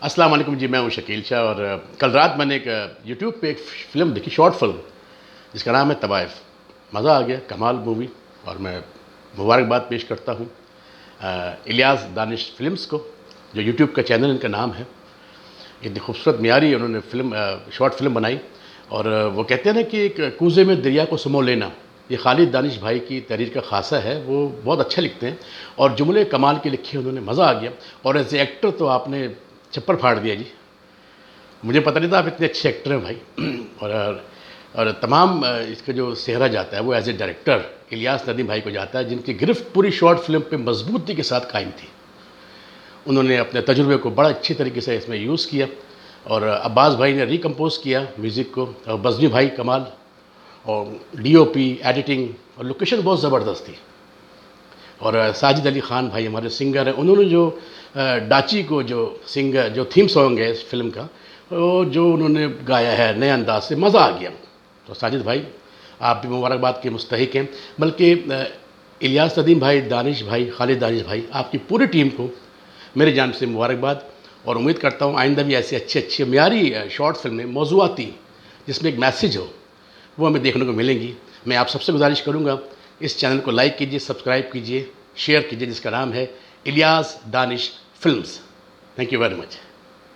السلام علیکم جی میں ہوں شکیل شاہ اور کل رات میں نے ایک یوٹیوب پہ ایک فلم دیکھی، شارٹ فلم، جس کا نام ہے طوائف۔ مزہ آ گیا، کمال مووی، اور میں مبارکباد پیش کرتا ہوں۔ الیاس دانش فلمز کو، جو یوٹیوب کا چینل، ان کا نام ہے۔ اتنی خوبصورت معیاری انہوں نے فلم شارٹ فلم بنائی۔ اور وہ کہتے ہیں نا کہ ایک کوزے میں دریا کو سمو لینا، یہ خالد دانش بھائی کی تحریر کا خاصہ ہے، وہ بہت اچھا لکھتے ہیں۔ اور جملے کمال کے لکھے انہوں نے، مزہ آ گیا۔ اور ایز اے ایکٹر تو آپ نے چپر پھاڑ دیا جی۔ مجھے پتہ نہیں تھا آپ اتنے اچھے ایکٹر ہیں بھائی۔ اور اور تمام اس کا جو سہرا جاتا ہے، وہ as a director Ilyas Nadeem بھائی کو جاتا ہے، جن کی گرفت پوری شارٹ فلم پہ مضبوطی کے ساتھ قائم تھی۔ انہوں نے اپنے تجربے کو بڑا اچھی طریقے سے اس میں یوز کیا۔ اور عباس بھائی نے ریکمپوز کیا میوزک کو، اور بزمی بھائی کمال، اور ڈی او پی ایڈیٹنگ اور لوکیشن بہت زبردست تھی۔ اور ساجد علی خان بھائی ہمارے سنگر ہیں، انہوں نے جو ڈاچی کو جو سنگر، جو تھیم سانگ ہے اس فلم کا، وہ جو انہوں نے گایا ہے نئے انداز سے، مزہ آ گیا۔ تو ساجد بھائی، آپ بھی مبارکباد کے مستحق ہیں، بلکہ الیاس ندیم بھائی، دانش بھائی، خالد دانش بھائی، آپ کی پوری ٹیم کو میرے جانب سے مبارکباد۔ اور امید کرتا ہوں آئندہ بھی ایسی اچھی اچھی معیاری شارٹ فلمیں، موضوعاتی، جس میں ایک میسیج ہو، وہ ہمیں دیکھنے کو ملیں گی۔ میں آپ سب سے گزارش کروں گا اس چینل کو لائک کیجیے سبسکرائب کیجیے شیئر کیجیے جس کا نام ہے Ilyas Danish Films. Thank you very much